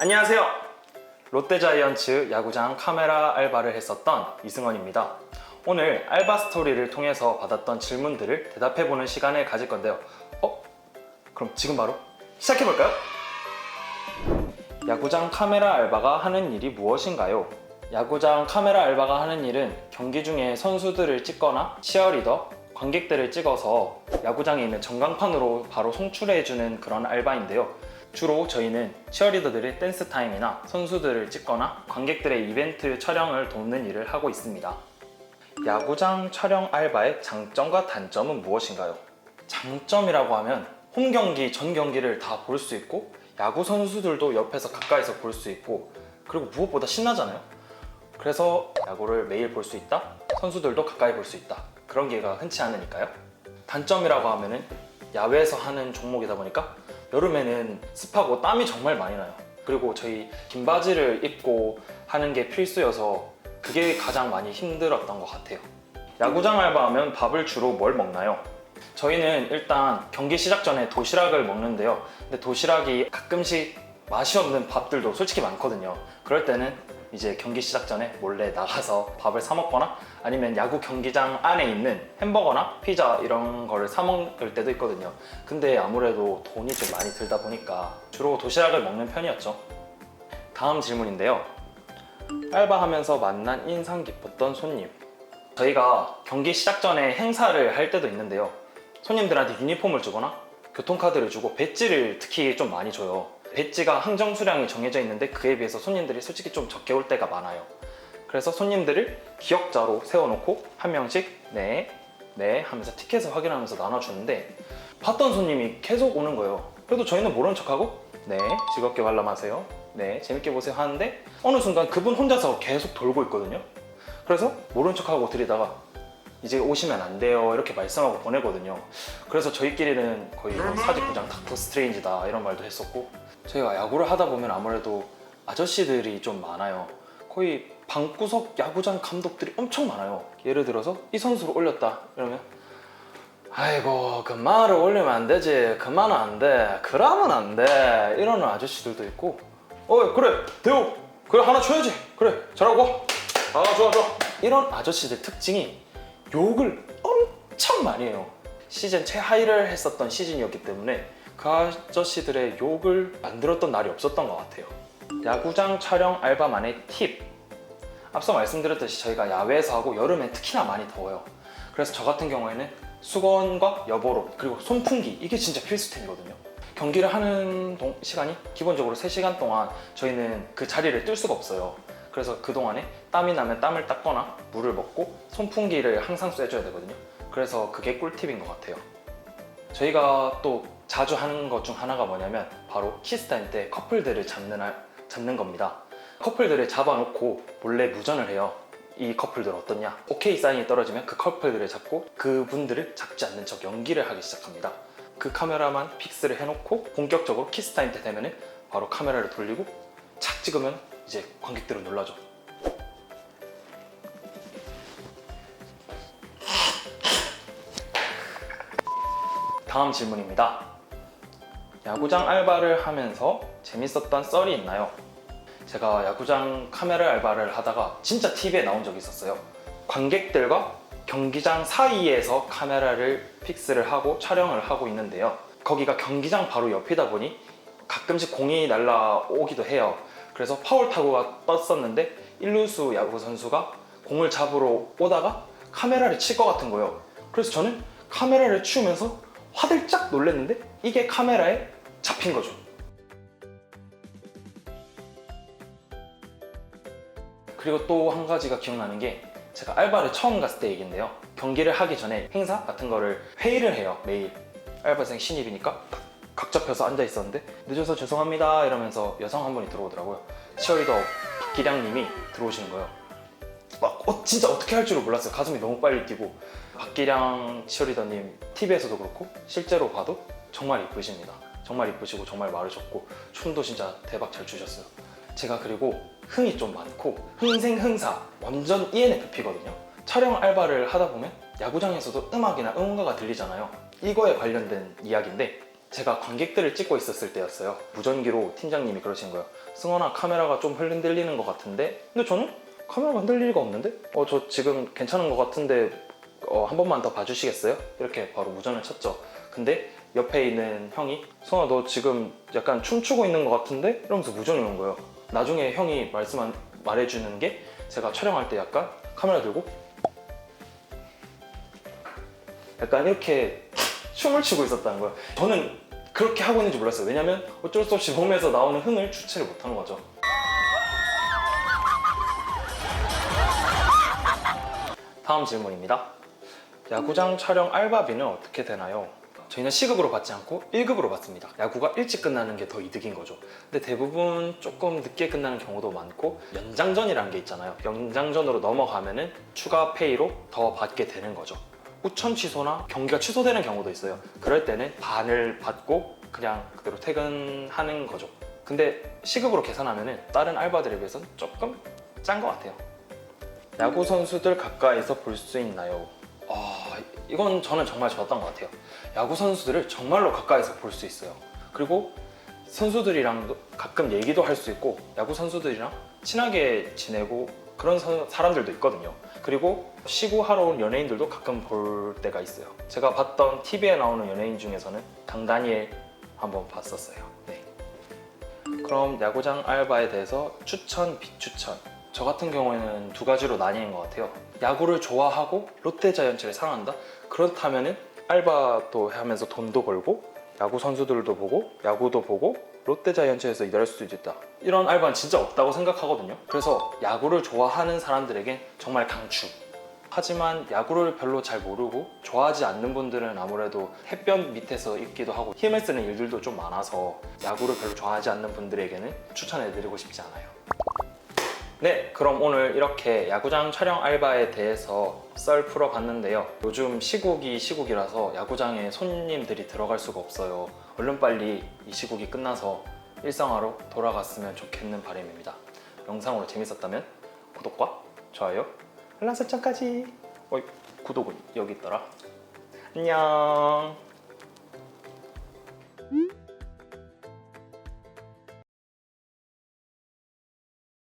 안녕하세요. 롯데자이언츠 야구장 카메라 알바를 했었던 이승원입니다. 오늘 알바 스토리를 통해서 받았던 질문들을 대답해보는 시간을 가질 건데요. 어? 그럼 지금 바로 시작해볼까요? 야구장 카메라 알바가 하는 일이 무엇인가요? 야구장 카메라 알바가 하는 일은 경기 중에 선수들을 찍거나 치어리더, 관객들을 찍어서 야구장에 있는 전광판으로 바로 송출해주는 그런 알바인데요. 주로 저희는 치어리더들의 댄스 타임이나 선수들을 찍거나 관객들의 이벤트 촬영을 돕는 일을 하고 있습니다. 야구장 촬영 알바의 장점과 단점은 무엇인가요? 장점이라고 하면 홈 경기, 전 경기를 다 볼 수 있고 야구 선수들도 옆에서 가까이서 볼 수 있고 그리고 무엇보다 신나잖아요. 그래서 야구를 매일 볼 수 있다. 선수들도 가까이 볼 수 있다. 그런 기회가 흔치 않으니까요. 단점이라고 하면은 야외에서 하는 종목이다 보니까 여름에는 습하고 땀이 정말 많이 나요. 그리고 저희 긴 바지를 입고 하는 게 필수여서 그게 가장 많이 힘들었던 것 같아요. 야구장 알바하면 밥을 주로 뭘 먹나요? 저희는 일단 경기 시작 전에 도시락을 먹는데요. 근데 도시락이 가끔씩 맛이 없는 밥들도 솔직히 많거든요. 그럴 때는 이제 경기 시작 전에 몰래 나가서 밥을 사 먹거나 아니면 야구 경기장 안에 있는 햄버거나 피자 이런 거를 사 먹을 때도 있거든요. 근데 아무래도 돈이 좀 많이 들다 보니까 주로 도시락을 먹는 편이었죠. 다음 질문인데요. 알바하면서 만난 인상 깊었던 손님. 저희가 경기 시작 전에 행사를 할 때도 있는데요. 손님들한테 유니폼을 주거나 교통카드를 주고 배지를 특히 좀 많이 줘요. 배지가 항정 수량이 정해져 있는데 그에 비해서 손님들이 솔직히 좀 적게 올 때가 많아요. 그래서 손님들을 기억자로 세워놓고 한 명씩 네, 네 하면서 티켓을 확인하면서 나눠주는데 봤던 손님이 계속 오는 거예요. 그래도 저희는 모른 척하고 네, 즐겁게 관람하세요. 네, 재밌게 보세요 하는데 어느 순간 그분 혼자서 계속 돌고 있거든요. 그래서 모른 척하고 들이다가 이제 오시면 안 돼요. 이렇게 말씀하고 보내거든요. 그래서 저희끼리는 거의 뭐 사직구장 닥터 스트레인지다 이런 말도 했었고 저희가 야구를 하다 보면 아무래도 아저씨들이 좀 많아요. 거의 방구석 야구장 감독들이 엄청 많아요. 예를 들어서 이 선수를 올렸다 이러면 아이고 그 말을 올리면 안 되지. 그만은 안돼. 그러면 안돼. 이러는 아저씨들도 있고 어 그래 대우 그래 하나 쳐야지. 그래 잘하고 아 좋아 좋아. 이런 아저씨들 특징이 욕을 엄청 많이 해요. 시즌 최하위를 했었던 시즌이었기 때문에 그 아저씨들의 욕을 안 들었던 날이 없었던 것 같아요. 야구장 촬영 알바만의 팁. 앞서 말씀드렸듯이 저희가 야외에서 하고 여름엔 특히나 많이 더워요. 그래서 저 같은 경우에는 수건과 여보로 그리고 손풍기 이게 진짜 필수템이거든요. 경기를 하는 동- 시간이 기본적으로 3시간 동안 저희는 그 자리를 뜰 수가 없어요 그래서 그동안에 땀이 나면 땀을 닦거나 물을 먹고 손풍기를 항상 쐬줘야 되거든요. 그래서 그게 꿀팁인 것 같아요. 저희가 또 자주 하는 것 중 하나가 뭐냐면 바로 키스타임 때 커플들을 잡는, 할- 잡는 겁니다. 커플들을 잡아놓고 몰래 무전을 해요. 이 커플들 어떻냐? 오케이 사인이 떨어지면 그 커플들을 잡고 그분들을 잡지 않는 척 연기를 하기 시작합니다. 그 카메라만 픽스를 해놓고 본격적으로 키스타임 때 되면은 바로 카메라를 돌리고 착 찍으면 이제 관객들은 놀라죠 다음 질문입니다 야구장 알바를 하면서 재밌었던 썰이 있나요? 제가 야구장 카메라 알바를 하다가 진짜 TV에 나온 적이 있었어요. 관객들과 경기장 사이에서 카메라를 픽스를 하고 촬영을 하고 있는데요. 거기가 경기장 바로 옆이다 보니 가끔씩 공이 날라오기도 해요. 그래서 파울 타구가 떴었는데 일루수 야구 선수가 공을 잡으러 오다가 카메라를 칠 것 같은 거예요. 그래서 저는 카메라를 치우면서 화들짝 놀랐는데 이게 카메라에 잡힌 거죠. 그리고 또 한 가지가 기억나는 게 제가 알바를 처음 갔을 때 얘기인데요. 경기를 하기 전에 행사 같은 거를 회의를 해요. 매일 알바생 신입이니까 각- 각 잡혀서 앉아 있었는데 늦어서 죄송합니다 이러면서 여성 한 분이 들어오더라고요. 치어리더 박기량님이 들어오시는 거예요. 막 어, 진짜 어떻게 할 줄을 몰랐어요. 가슴이 너무 빨리 뛰고 박기량 치어리더님 TV에서도 그렇고 실제로 봐도 정말 이쁘십니다. 정말 이쁘시고 정말 마르셨고 춤도 진짜 대박 잘 추셨어요. 제가 그리고 흥이 좀 많고 흥생 흥사 완전 E ENFP거든요. 촬영 알바를 하다 보면 야구장에서도 음악이나 응원가가 들리잖아요. 이거에 관련된 이야기인데 제가 관객들을 찍고 있었을 때였어요. 무전기로 팀장님이 그러신 거예요. 승원아 카메라가 좀 흔들리는 것 같은데? 근데 저는 카메라가 흔들릴 리가 없는데? 어 저 지금 괜찮은 것 같은데 어, 한 번만 더 봐주시겠어요? 이렇게 바로 무전을 쳤죠. 근데 옆에 있는 형이 승원아 너 지금 약간 춤추고 있는 것 같은데? 이러면서 무전이 온 거예요. 나중에 형이 말씀 말해주는 게 제가 촬영할 때 약간 카메라 들고 약간 이렇게 춤을 추고 있었다는 거예요. 저는 그렇게 하고 있는지 몰랐어요. 왜냐면 어쩔 수 없이 몸에서 나오는 흥을 주체를 못한 거죠. 다음 질문입니다. 야구장 촬영 알바비는 어떻게 되나요? 저희는 시급으로 받지 않고 1급으로 받습니다. 야구가 일찍 끝나는 게 더 이득인 거죠. 근데 대부분 조금 늦게 끝나는 경우도 많고 연장전이라는 게 있잖아요. 연장전으로 넘어가면은 추가 페이로 더 받게 되는 거죠. 우천 취소나 경기가 취소되는 경우도 있어요. 그럴 때는 반을 받고 그냥 그대로 퇴근하는 거죠. 근데 시급으로 계산하면은 다른 알바들에 비해서는 조금 짠 것 같아요. 야구 선수들 가까이서 볼 수 있나요? 아, 이건 저는 정말 좋았던 것 같아요. 야구 선수들을 정말로 가까이서 볼 수 있어요. 그리고 선수들이랑 가끔 얘기도 할 수 있고 야구 선수들이랑 친하게 지내고 그런 서- 사람들도 있거든요. 그리고 시구하러 온 연예인들도 가끔 볼 때가 있어요. 제가 봤던 TV에 나오는 연예인 중에서는 강다니엘 한번 봤었어요. 네. 그럼 야구장 알바에 대해서 추천, 비추천. 저 같은 경우에는 두 가지로 나뉘는 것 같아요. 야구를 좋아하고 롯데 자이언츠를 사랑한다? 그렇다면은 알바도 하면서 돈도 벌고 야구 선수들도 보고 야구도 보고 롯데자이언츠에서 일할 수도 있다. 이런 알바는 진짜 없다고 생각하거든요. 그래서 야구를 좋아하는 사람들에겐 정말 강추. 하지만 야구를 별로 잘 모르고 좋아하지 않는 분들은 아무래도 햇볕 밑에서 있기도 하고 힘을 쓰는 일들도 좀 많아서 야구를 별로 좋아하지 않는 분들에게는 추천해드리고 싶지 않아요. 네, 그럼 오늘 이렇게 야구장 촬영 알바에 대해서 썰 풀어봤는데요. 요즘 시국이 시국이라서 야구장에 손님들이 들어갈 수가 없어요. 얼른 빨리 이 시국이 끝나서 일상화로 돌아갔으면 좋겠는 바람입니다. 영상으로 재밌었다면 구독과 좋아요, 알람 설정까지. 어이, 구독은 여기 있더라. 안녕.